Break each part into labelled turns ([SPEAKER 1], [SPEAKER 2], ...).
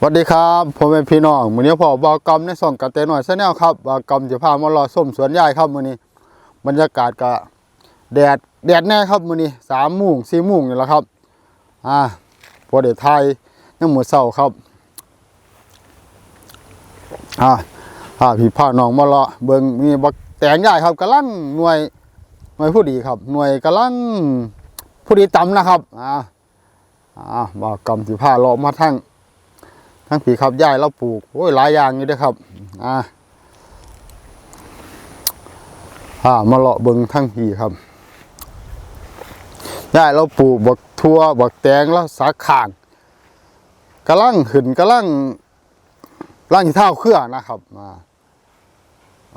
[SPEAKER 1] สวัสดีครับผมเป็นพี่น้องมือนี้พ่อบอกกรรมในส่องกระเตหน่อยซะแนวครับบอกกรรมจะพามารอส้มสวนยายครับมือนี้บรรยากาศก็แดดแดดแน่ครับมือนี้สามโมงสี่โมงนี่แหละครับอ่าพอได้ทยยังมื้อเช้าครับอ่าพาพี่พาน้องมารอเบิ่งมีบักแตงยายครับกำลังหน่วยหน่วยผู้ดีครับ หน่วยกำลังผู้ดีต่ำนะครับอ่าอ่าบอกกรรมสิพาเลามาทั้ง ทั้งผีครับย่ายเราปลูกโอ้ยหลายอย่างอยู่เด้วยครับ อ่าอ่ามาเลาะเบิงทั้งผีครับย่ายเราปลูกบักทั่วบักแตงแล้วสาข่างกำลังขึ้นกำลังร่างที่เท่าเครือนะครับมา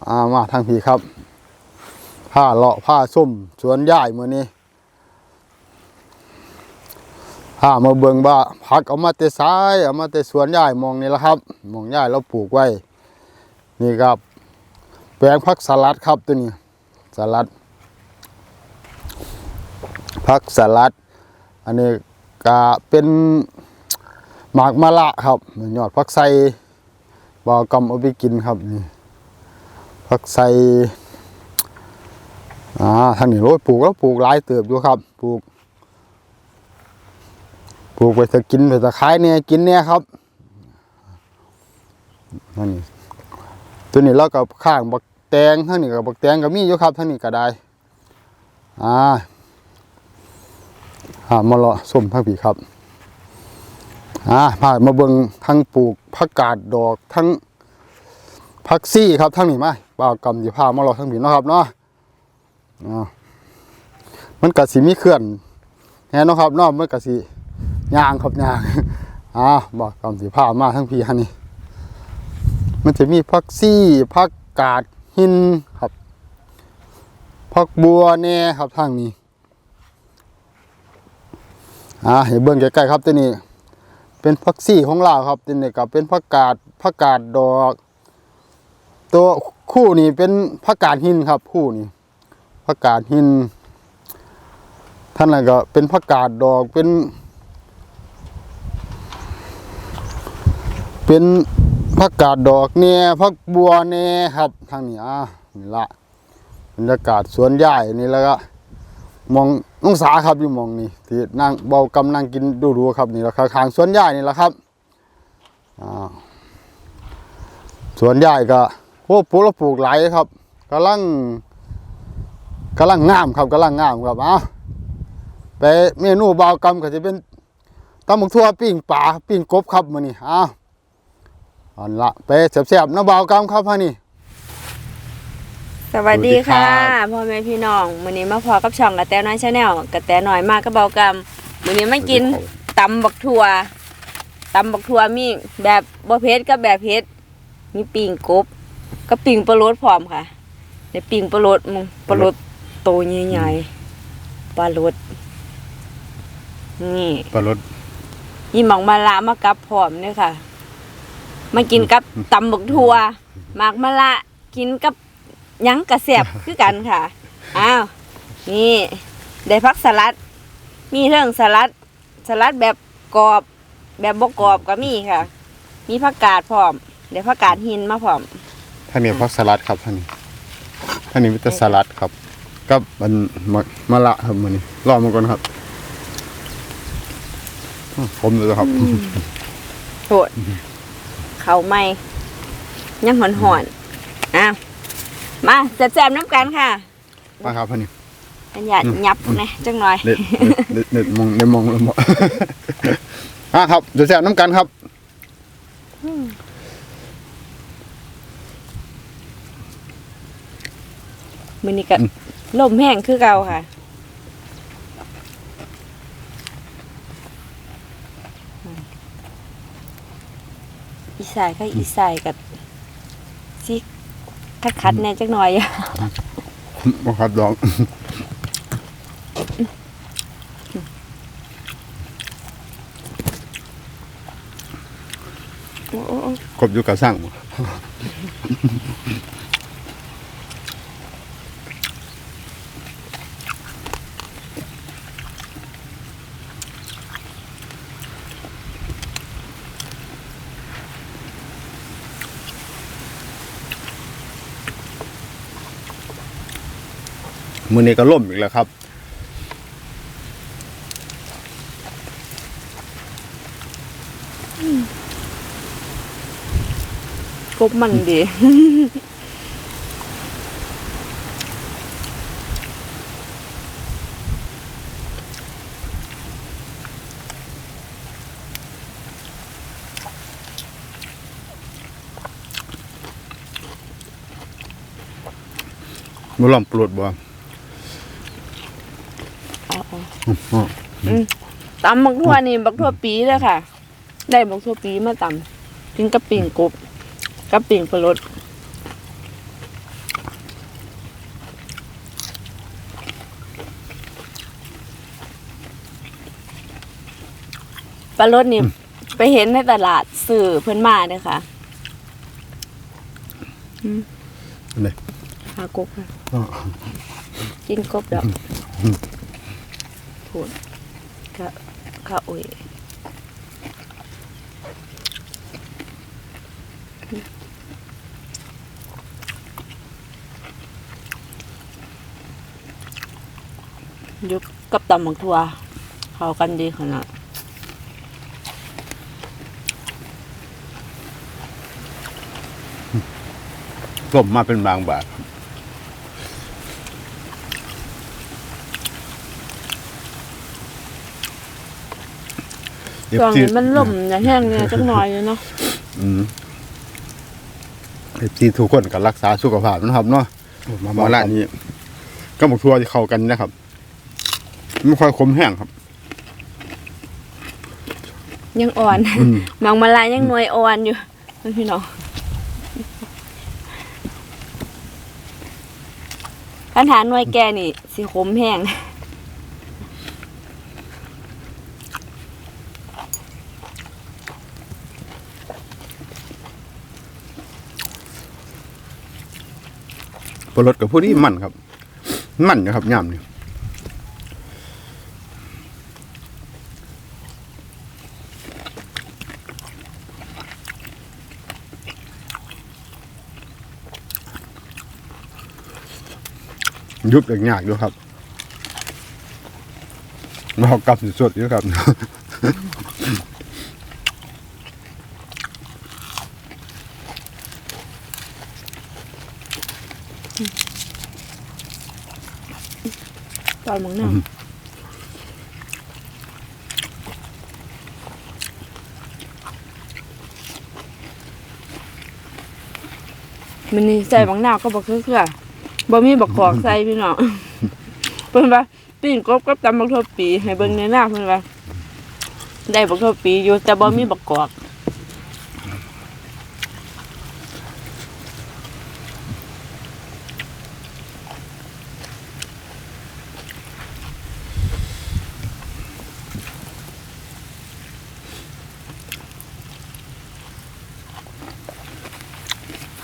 [SPEAKER 1] อ่ามาทั้งผีครับผ้าเลาะผ้าส้มสวนย่ายมือนี้ ถ้ามาเบิ่งว่าผักเอามาแต่ซ้ายเอามาแต่สวนยายมองนี่แหละครับมองยายเราปลูกไว้ นี่ครับ แปลงผักสลัดครับตัวนี้สลัดผักสลัด อันนี้ก็เป็นหมากมะละครับยอดผักไส่บาวกำเอาไปกินครับนี่ผักไส่อ่าทางนี้โรยปลูกแล้วปลูกหลายเติบอยู่ครับ ปลูก ลูกไปจะกินไปจะขายเนี่ยกินเนี่ยครับนั่นนี่ตัวนี้เรากับข้างบักแตงทั้งนี้กับบักแตงก็มีอยู่ครับทั้งนี้ก็ได้อ่าหามาเลาะส้มทั้งผีครับอ่าพามาเบิ่งทั้งปลูกผักกาดดอกทั้งผักซี่ครับทั้งนี้มาบ่าวกำอยู่พามาเลาะทั้งผีเนาะครับเนาะอ่ามันก็สิมีเคลื่อนแน่นะครับเนาะมันก็สิ ยางครับยางอ่าบอกกำสีผ้ามาทั้งพี่ฮันนี่มันจะมีพักซี่พักกาดหินครับพักบัวแน่ครับทางนี้อ่าเห็นเบื้องใกล้ๆครับตัวนี้ เป็นพักซี่ของเราครับตัวนี้กับเป็นพักกาดพักกาดดอก ตัวคู่นี้เป็นพักกาดหินครับ คู่นี้พักกาดหินท่านนั้นก็เป็นพักกาดดอกเป็น เป็นผักกาดดอกเนี่ยผักบัวเนี่ยครับทางนี้อะนี่ละบรรยากาศสวนใหญ่นี่แล้วก็มองน้องสาครับอยู่มองนี่ที่นั่งเบากำนั่งกินดูดูครับนี่แหละข้างสวนใหญ่นี่แหละครับอ่าสวนใหญ่ก็โอ้ปลูกแล้วปลูกหลครับกำลังกำลังงามครับกำลังงามครับอะไปเมนูเบากำก็จะเป็นตำบักทั่วปิ้งปลาปิ้งกบครับมื้อนี้อ้าว อันละไปเสียบๆน้ำเบากำครับพ่อนี่
[SPEAKER 2] สวัสดีค่ะ
[SPEAKER 1] สวัสดีครับ
[SPEAKER 2] พ่อแม่พี่น้องมื้อนี้มาพอกับช่องกระแตน้อยชาแนลกระแตน้อยมากก็เบากรรมมื้อนี้มากินตำบักทั่วตำบักทั่วมีแบบบ่เผ็ดกับแบบเผ็ดมีปิ่งกบกับปิ่งปลาโรดพร้อมค่ะในปิ่งปลาโรดมึงปลาโรดโตใหญ่ๆปลาโรดนี่
[SPEAKER 1] ปลารส
[SPEAKER 2] ยี่หมองมะละมากับพร้อมเนี่ยค่ะ มากินกับตำบักทั่วหมากมะละกินกับหยังกระเสียบคือกันค่ะ อ้าว นี่ได้พักสลัด มีเรื่องสลัด สลัดแบบกรอบ แบบบกกรอบก็มีค่ะ มีผักกาดพร้อมได้ผักกาดหินมาพร้อม
[SPEAKER 1] ท่านนี้พักสลัดครับท่านนี้ท่านนี้มิตรสลัดครับกับมันมะมะละครับมันนี้รอมาก่อนครับอื้อผมเลยครับ
[SPEAKER 2] โหด เขาไม่ยังหอนหอนๆอ้าวมาแซ่บๆน้ำกันค่ะ
[SPEAKER 1] มาครับท่านนี้
[SPEAKER 2] อันอย่ายับนะจังหน่อย
[SPEAKER 1] เด็ดเด็ดเด็ดมองได้มองแล้วมองอะครับเดี๋ยวแซ่บน้ำกันครับ
[SPEAKER 2] มือนี้ก็ลมแห้งคือเก่าค่ะ สายก็อีสายกับซิถ้าคัดแน่จักหน่อยอะ
[SPEAKER 1] มาครับดอง
[SPEAKER 2] โอ้โอ้โอ้
[SPEAKER 1] กบอยู่กับสร้าง มือนี้ก็ล่มอีกแล้วครับ
[SPEAKER 2] กบมันดี
[SPEAKER 1] มือล่อมปลดบ่
[SPEAKER 2] เอาเอาอืม ตำบักทั่วนี่บักทั่วปีเลยค่ะ ได้บักทั่วปีมาตำกินกับปิ่งกบกับปิ่งปลาลดปลาลดนี่ไปเห็นในตลาดสื่อเพิ่นมาเนี่ยค่ะ
[SPEAKER 1] นี่
[SPEAKER 2] หากบค่ะ กินกบดอก พูดก็ข้าอุ้ยยุบกับตำบักทัวเข้ากันดีขนาด
[SPEAKER 1] ล่มมาเป็นบางบาทเอฟ
[SPEAKER 2] ตอน
[SPEAKER 1] ซี
[SPEAKER 2] นี้มันล่มอย่างแห้งเนี่ยจังหน่อยอยู่เนาะ
[SPEAKER 1] อืมเอฟซีทุกคนก็รักษาสุขภาพนะครับเนาะมามาร้านนี้ก็บอกทัวร์ที่เข้ากันนะครับไม่ค่อยขมแห้งครับ
[SPEAKER 2] ยังอ่อน
[SPEAKER 1] อืม
[SPEAKER 2] น้องมาลายยังหน่วยอ่อนอยู่พี่น้องคันหาหน่วยแกนี่สิขมแห้ง
[SPEAKER 1] ปลาลดกับพวกนี้มันครับ มันนะครับย่ำนี่ยุบอย่างยากด้วยครับเรากลับสุดๆด้วยครับ
[SPEAKER 2] อนมังน้ำมันนี่ใส่บางหน้าวก็บอกคือคือบ่มีบักกอกใส่พี่น้องเพิ่นว่าปิ้งกบกับตำบักทั่วปี ให้เบิ่งในหน้าเพิ่นว่าได้บักทั่วปีอยู่แต่บ่มีบักกอก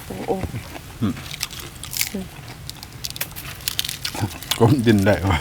[SPEAKER 2] โอ้โอ้
[SPEAKER 1] ก้มดินได้วะ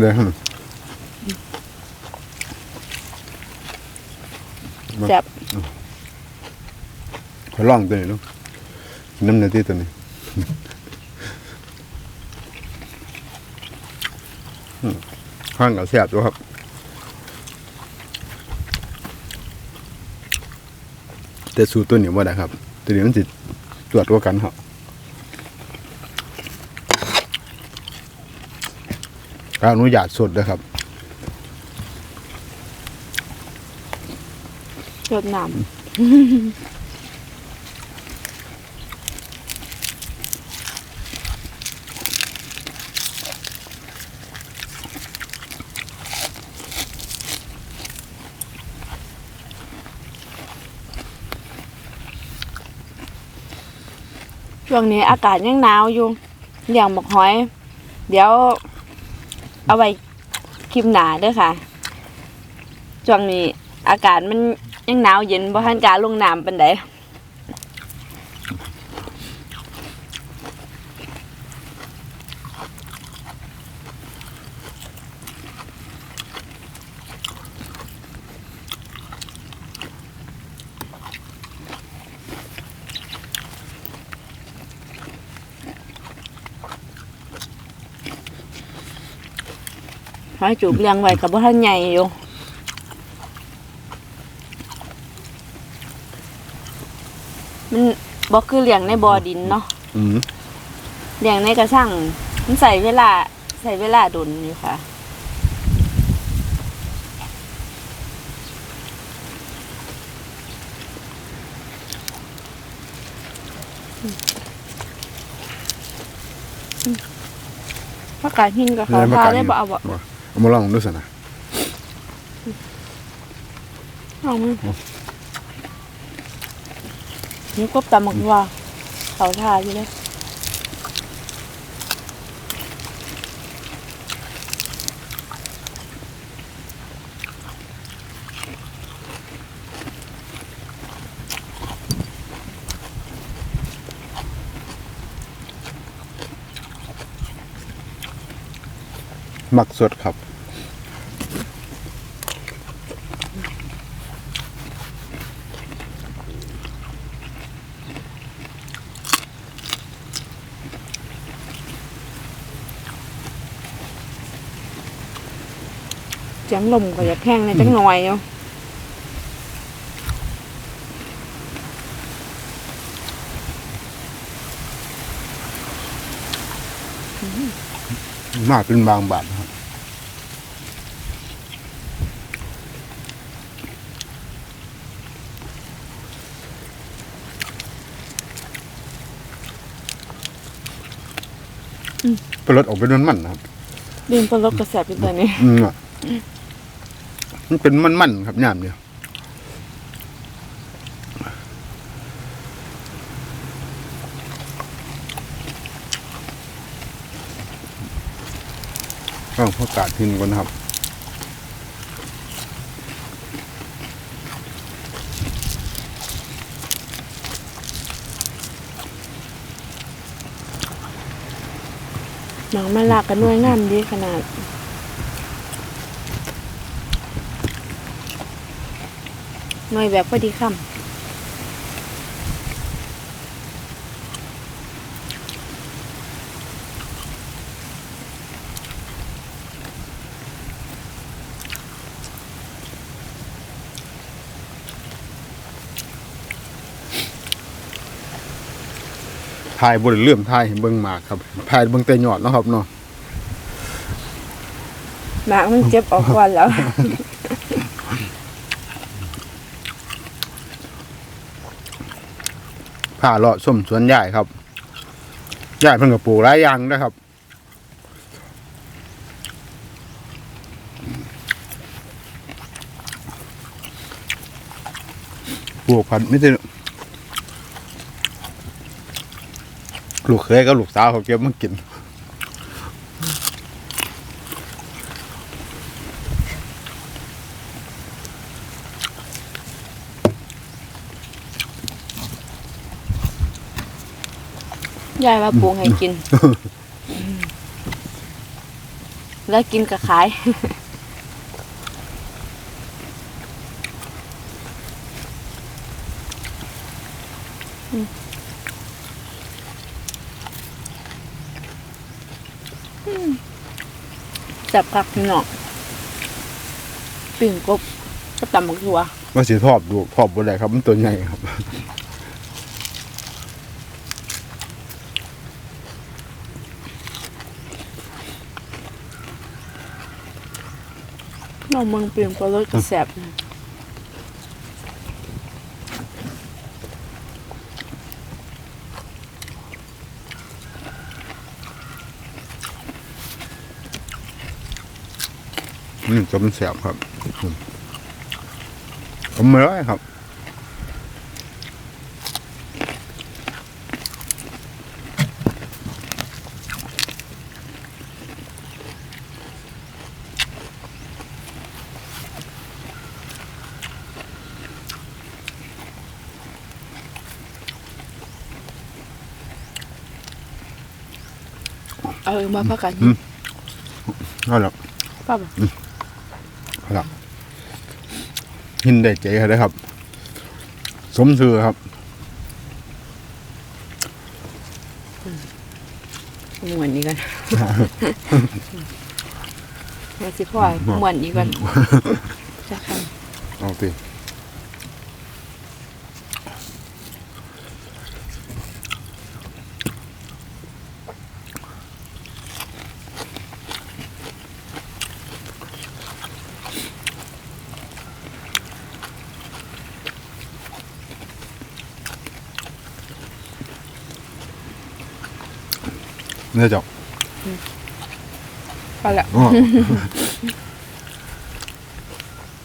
[SPEAKER 1] เลยฮะ
[SPEAKER 2] แซ่บ
[SPEAKER 1] ขอลองตัวนี้เนาะน้ำเนื้อที่ตัวนี้อืมข้างกับแซ่บด้วยครับแต่สูตรตัวนี้ว่าได้ครับ ตัวนี้มันจิตรวจว่ากันครับ อนุญาตสดนะครับ
[SPEAKER 2] สดน้ำช่วงนี้อากาศยังหนาวอยู่อย่างบักหอย เดี๋ยว เอาไว้คลิปหนาเด้อค่ะช่วงนี้อากาศมันยังหนาวเย็นบ่ทันการลงน้ำปานใด หอยจูบเลี้ยงไว้กับบ่ทันใหญ่อยู่มันบ่คือเลี้ยงในบ่อดินเนาะ
[SPEAKER 1] อืม
[SPEAKER 2] เลี้ยงในกระชังมันใส่เวลา ใส่เวลาดุนอยู่ค่ะผักกาดหินกับเขาทาได้บ่เอาบ่
[SPEAKER 1] เอามาลองดูสินะ
[SPEAKER 2] เอามือนี่กบตำหมักว่าเขาทาอยู่เลย
[SPEAKER 1] มักสดครับ
[SPEAKER 2] เสียงลมก็จะแข้งในจังหน่อยอยู่
[SPEAKER 1] มากเป็นบางบาทครับ เป็นรสออกเป็นมันมันๆนะครับ
[SPEAKER 2] ดินปลดกระแสเป็นตัวนี้
[SPEAKER 1] อืมอะมันเป็นมันมันๆครับยามเนี่ยต้องพอกาดทิ้งก่อนนะครับ
[SPEAKER 2] หนังมันลากกันด้วยงามดีขนาดหน่อยแบบพอดีคำ
[SPEAKER 1] ทายบนเลื่อมทายให้เบิ่งหมากครับทายเบิ่งแต่ยอดเนาะครับเนาะ
[SPEAKER 2] หมากมันเจ็บออกก่อนแล้ว
[SPEAKER 1] ผ่าเลาะส้มสวนใหญ่ครับใหญ่เพิ่นก็ปลูกหลายอย่างนะครับปลูกพันธุ์ไม่ใช่ ลูกเคยกับลูกสาวเขาเก็บมากิน
[SPEAKER 2] ยายว่าปรุงให้กิน แล้วกินกับขาย จับกักพี่น้องปิ่งกบก็ตำบักทัว
[SPEAKER 1] ว่าสิทอบดูทอบบ่ได้ครับมันตัวใหญ่ครับ
[SPEAKER 2] น้องเมืองเปลี่ยนปลารสกระแสบ
[SPEAKER 1] นี่จมแสบครับผมไม่ร้อยครับ
[SPEAKER 2] เออมาพักกัน
[SPEAKER 1] นั่นแหละ
[SPEAKER 2] ป้าบอก
[SPEAKER 1] เอาละหินได้ใจเขาได้อครับ สมชื่อครับ
[SPEAKER 2] ม่วนอีกก่อนแม่สิพ่อม่วนอีกก่อนจะค
[SPEAKER 1] เอาสิ เนี่ยจ้ะำ
[SPEAKER 2] พอละ
[SPEAKER 1] อ๋อ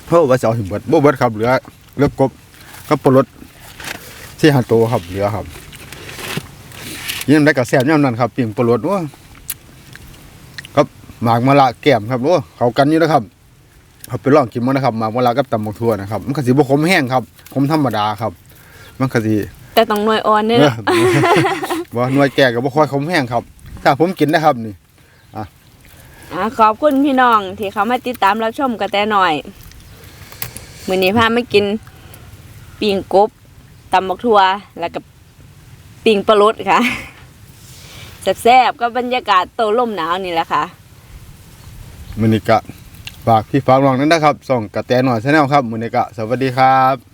[SPEAKER 1] เพิ่มว่าจะเอาถึงเบิดบ่เบิดครับเหลือเหลือกบกับปลาลดที่หาโตวครับเหลือครับยิ่งได้กับแซ่บย่ำนั้นครับปิ่งปลาลดว่าครับหมากมะละแก้มครับโอ้เขากันอยู่นะครับเอาไปลองกินมานะครับหมากมะละกับตำบักทั่วนะครับ มันก็สิบ่ขมแห้งครับขมธรรมดาครับ มันก็สิ
[SPEAKER 2] แต่ต้องหน่วยอ่อนเนี่ย
[SPEAKER 1] เออบ่หน่วยแก่ก็บ่ค่อยขมแห้งครับ ถ้าผมกินนะครับนี่
[SPEAKER 2] อะขอบคุณพี่น้องที่เขามาติดตามรับชมกันแต่หน่อยมื้อนี้พามากินปิ่งกบตำบักทั่วแล้วก็ปิ่งปลาลดค่ะแซ่บๆก็บรรยากาศโตลมหนาวนี่แหละค่ะ
[SPEAKER 1] มื้อนี้ก็ฝากพี่ฝากน้องนั้นนะครับส่องกระแตหน่อยแชนแนลครับมื้อนี้ก็สวัสดีครับ